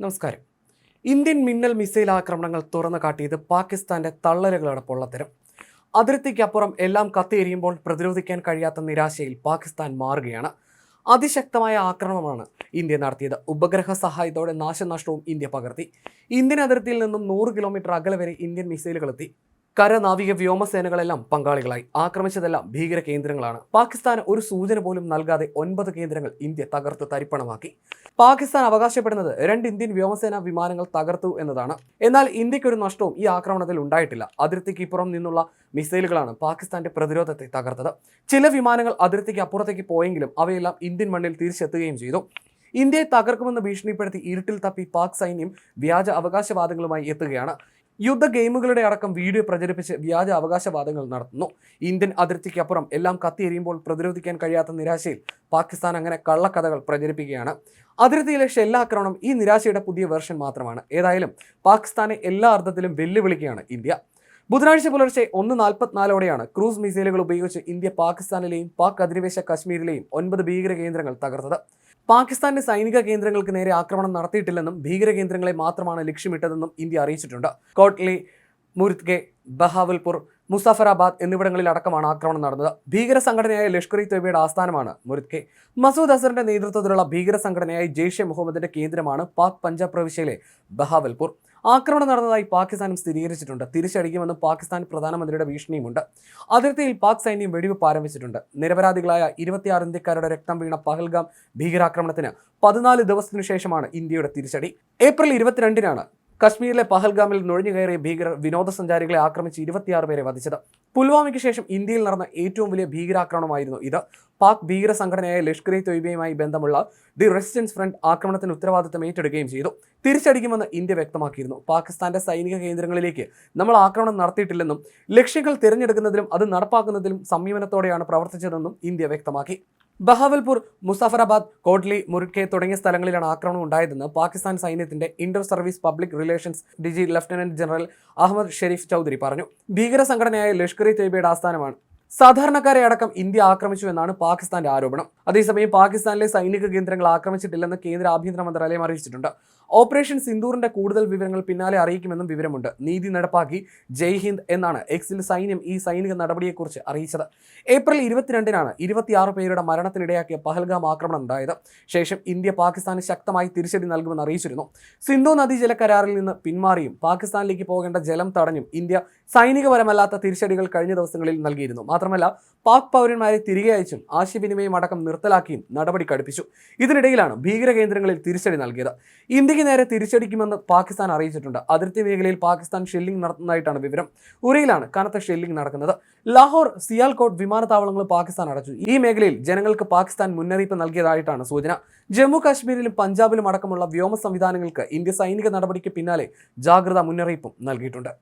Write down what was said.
നമസ്കാരം. ഇന്ത്യൻ മിന്നൽ മിസൈൽ ആക്രമണങ്ങൾ തുറന്നു കാട്ടിയത് പാകിസ്ഥാന്റെ തള്ളലുകളുടെ പൊള്ളത്തരം. അതിർത്തിക്കപ്പുറം എല്ലാം കത്തിയെരിയുമ്പോൾ പ്രതിരോധിക്കാൻ കഴിയാത്ത നിരാശയിൽ പാകിസ്ഥാൻ മാറുകയാണ്. അതിശക്തമായ ആക്രമണമാണ് ഇന്ത്യ നടത്തിയത്. ഉപഗ്രഹ സഹായത്തോടെ നാശനഷ്ടവും ഇന്ത്യ പകർത്തി. ഇന്ത്യൻ അതിർത്തിയിൽ നിന്നും നൂറ് കിലോമീറ്റർ അകലെ വരെ ഇന്ത്യൻ മിസൈലുകൾ എത്തി. കര നാവിക വ്യോമസേനകളെല്ലാം പങ്കാളികളായി. ആക്രമിച്ചതെല്ലാം ഭീകര കേന്ദ്രങ്ങളാണ്. പാകിസ്ഥാന് ഒരു സൂചന പോലും നൽകാതെ ഒൻപത് കേന്ദ്രങ്ങൾ ഇന്ത്യ തകർത്ത് തരിപ്പണമാക്കി. പാകിസ്ഥാൻ അവകാശപ്പെടുന്നത് രണ്ട് ഇന്ത്യൻ വ്യോമസേന വിമാനങ്ങൾ തകർത്തു എന്നതാണ്. എന്നാൽ ഇന്ത്യക്കൊരു നഷ്ടവും ഈ ആക്രമണത്തിൽ ഉണ്ടായിട്ടില്ല. അതിർത്തിക്ക് ഇപ്പുറം നിന്നുള്ള മിസൈലുകളാണ് പാകിസ്ഥാന്റെ പ്രതിരോധത്തെ തകർത്തത്. ചില വിമാനങ്ങൾ അതിർത്തിക്ക് അപ്പുറത്തേക്ക് പോയെങ്കിലും അവയെല്ലാം ഇന്ത്യൻ മണ്ണിൽ തിരിച്ചെത്തുകയും ചെയ്തു. ഇന്ത്യയെ തകർക്കുമെന്ന് ഭീഷണിപ്പെടുത്തി ഇരുട്ടിൽ തപ്പി പാക് സൈന്യം വ്യാജ അവകാശവാദങ്ങളുമായി എത്തുകയാണ്. യുദ്ധ ഗെയിമുകളുടെ അടക്കം വീഡിയോ പ്രചരിപ്പിച്ച് വ്യാജ അവകാശവാദങ്ങൾ നടത്തുന്നു. ഇന്ത്യൻ അതിർത്തിക്കപ്പുറം എല്ലാം കത്തിയെരിയുമ്പോൾ പ്രതിരോധിക്കാൻ കഴിയാത്ത നിരാശയിൽ പാകിസ്ഥാൻ അങ്ങനെ കള്ളക്കഥകൾ പ്രചരിപ്പിക്കുകയാണ്. അതിർത്തിയിലെ ഷെല്ലാക്രമണം ഈ നിരാശയുടെ പുതിയ വേർഷൻ മാത്രമാണ്. ഏതായാലും പാകിസ്ഥാനെ എല്ലാ അർത്ഥത്തിലും വെല്ലുവിളിക്കുകയാണ് ഇന്ത്യ. ബുധനാഴ്ച പുലർച്ചെ ഒന്ന് നാൽപ്പത്തിനാലോടെയാണ് ക്രൂസ് മിസൈലുകൾ ഉപയോഗിച്ച് ഇന്ത്യ പാകിസ്ഥാനിലെയും പാക് അധിനിവേശ കശ്മീരിലെയും ഒൻപത് ഭീകര കേന്ദ്രങ്ങൾ തകർത്തത്. പാകിസ്ഥാന്റെ സൈനിക കേന്ദ്രങ്ങൾക്ക് നേരെ ആക്രമണം നടത്തിയിട്ടില്ലെന്നും ഭീകര കേന്ദ്രങ്ങളെ മാത്രമാണ് ലക്ഷ്യമിട്ടതെന്നും ഇന്ത്യ അറിയിച്ചിട്ടുണ്ട്. കോട്ട്ലി മുരുത്ഗെ ബഹാവൽപൂർ മുസാഫറാബാദ് എന്നിവിടങ്ങളിൽ അടക്കമാണ് ആക്രമണം നടന്നത്. ഭീകര സംഘടനയായ ലഷ്കർ ഇ തൊയ്ബയുടെ ആസ്ഥാനമാണ് മുരുത്കെ മസൂദ് അസറിന്റെ നേതൃത്വത്തിലുള്ള ഭീകര സംഘടനയായ ജെയ്ഷെ മുഹമ്മദിന്റെ കേന്ദ്രമാണ് പാക് പഞ്ചാബ് പ്രവിശ്യയിലെ ബഹാവൽപൂർ. ആക്രമണം നടന്നതായി പാകിസ്ഥാനും സ്ഥിരീകരിച്ചിട്ടുണ്ട്. തിരിച്ചടിക്കുമെന്ന് പാകിസ്ഥാൻ പ്രധാനമന്ത്രിയുടെ ഭീഷണിയുമുണ്ട്. അതിർത്തിയിൽ പാക് സൈന്യം വെടിവെപ്പ് ആരംഭിച്ചിട്ടുണ്ട്. നിരപരാധികളായ ഇരുപത്തിയാറ് ഇന്ത്യക്കാരുടെ രക്തം വീണ പഹൽഗാം ഭീകരാക്രമണത്തിന് പതിനാല് ദിവസത്തിനു ശേഷമാണ് ഇന്ത്യയുടെ തിരിച്ചടി. ഏപ്രിൽ ഇരുപത്തിരണ്ടിനാണ് കശ്മീരിലെ പഹൽഗാമിൽ നുഴഞ്ഞു കയറിയ ഭീകരർ വിനോദസഞ്ചാരികളെ ആക്രമിച്ച് ഇരുപത്തിയാറ് പേരെ വധിച്ചത്. പുൽവാമയ്ക്ക് ശേഷം ഇന്ത്യയിൽ നടന്ന ഏറ്റവും വലിയ ഭീകരാക്രമണമായിരുന്നു ഇത്. പാക് ഭീകര സംഘടനയായ ലഷ്കർ ഇ തൊയ്ബയുമായി ബന്ധമുള്ള ദി റെസിസ്റ്റൻസ് ഫ്രണ്ട് ആക്രമണത്തിന് ഉത്തരവാദിത്തം ഏറ്റെടുക്കുകയും ചെയ്തു. തിരിച്ചടിക്കുമെന്ന് ഇന്ത്യ വ്യക്തമാക്കിയിരുന്നു. പാകിസ്ഥാന്റെ സൈനിക കേന്ദ്രങ്ങളിലേക്ക് നമ്മൾ ആക്രമണം നടത്തിയിട്ടില്ലെന്നും ലക്ഷ്യങ്ങൾ തിരഞ്ഞെടുക്കുന്നതിലും അത് നടപ്പാക്കുന്നതിലും സംയമനത്തോടെയാണ് പ്രവർത്തിച്ചതെന്നും ഇന്ത്യ വ്യക്തമാക്കി. ബഹാവൽപൂർ മുസാഫറാബാദ് കോട്ട്ലി മുറുക്കെ തുടങ്ങിയ സ്ഥലങ്ങളിലാണ് ആക്രമണം ഉണ്ടായതെന്ന് പാകിസ്ഥാൻ സൈന്യത്തിന്റെ inter service public relations DG lieutenant general Ahmed Sharif Chaudhry പറഞ്ഞു. ഭീകര സംഘടനയായ ലഷ്കർ ഇ തൈബയുടെ ആസ്ഥാനമാണ്. സാധാരണക്കാരെ അടക്കം ഇന്ത്യ ആക്രമിച്ചു എന്നാണ് പാകിസ്ഥാന്റെ ആരോപണം. അതേസമയം പാകിസ്ഥാനിലെ സൈനിക കേന്ദ്രങ്ങൾ ആക്രമിച്ചിട്ടില്ലെന്ന് കേന്ദ്ര ആഭ്യന്തര മന്ത്രാലയം അറിയിച്ചിട്ടുണ്ട്. ഓപ്പറേഷൻ സിന്ദൂറിന്റെ കൂടുതൽ വിവരങ്ങൾ പിന്നാലെ അറിയിക്കുമെന്നും വിവരമുണ്ട്. നീതി നടപ്പാക്കി ജയ് ഹിന്ദ് എന്നാണ് എക്സിൽ സൈന്യം ഈ സൈനിക നടപടിയെക്കുറിച്ച് അറിയിച്ചത്. ഏപ്രിൽ ഇരുപത്തിരണ്ടിനാണ് ഇരുപത്തിയാറ് പേരുടെ മരണത്തിനിടയാക്കിയ പഹൽഗാം ആക്രമണം ഉണ്ടായത്. ശേഷം ഇന്ത്യ പാകിസ്ഥാന് ശക്തമായി തിരിച്ചടി നൽകുമെന്ന് അറിയിച്ചിരുന്നു. സിന്ധു നദീജല കരാറിൽ നിന്ന് പിന്മാറിയും പാകിസ്ഥാനിലേക്ക് പോകേണ്ട ജലം തടഞ്ഞും ഇന്ത്യ സൈനികപരമല്ലാത്ത തിരിച്ചടികൾ കഴിഞ്ഞ ദിവസങ്ങളിൽ നൽകിയിരുന്നു. മാത്രമല്ല പാക് പൗരന്മാരെ തിരികെ അയച്ചും ആശയവിനിമയം അടക്കം നിർത്തലാക്കിയും നടപടി കടുപ്പിച്ചു. ഇതിനിടയിലാണ് ഭീകര കേന്ദ്രങ്ങളിൽ തിരിച്ചടി നൽകിയത്. ഇന്ത്യയ്ക്ക് നേരെ തിരിച്ചടിക്കുമെന്ന് പാകിസ്ഥാൻ അറിയിച്ചിട്ടുണ്ട്. അതിർത്തി മേഖലയിൽ പാകിസ്ഥാൻ ഷെല്ലിംഗ് നടത്തുന്നതായിട്ടാണ് വിവരം. ഉറിയിലാണ് കനത്ത ഷെല്ലിംഗ് നടക്കുന്നത്. ലാഹോർ സിയാൽകോട്ട് വിമാനത്താവളങ്ങൾ പാകിസ്ഥാൻ അടച്ചു. ഈ മേഖലയിൽ ജനങ്ങൾക്ക് പാകിസ്ഥാൻ മുന്നറിയിപ്പ് നൽകിയതായിട്ടാണ് സൂചന. ജമ്മു കാശ്മീരിലും പഞ്ചാബിലും അടക്കമുള്ള വ്യോമ സംവിധാനങ്ങൾക്ക് ഇന്ത്യ സൈനിക നടപടിക്ക് പിന്നാലെ ജാഗ്രതാ മുന്നറിയിപ്പും നൽകിയിട്ടുണ്ട്.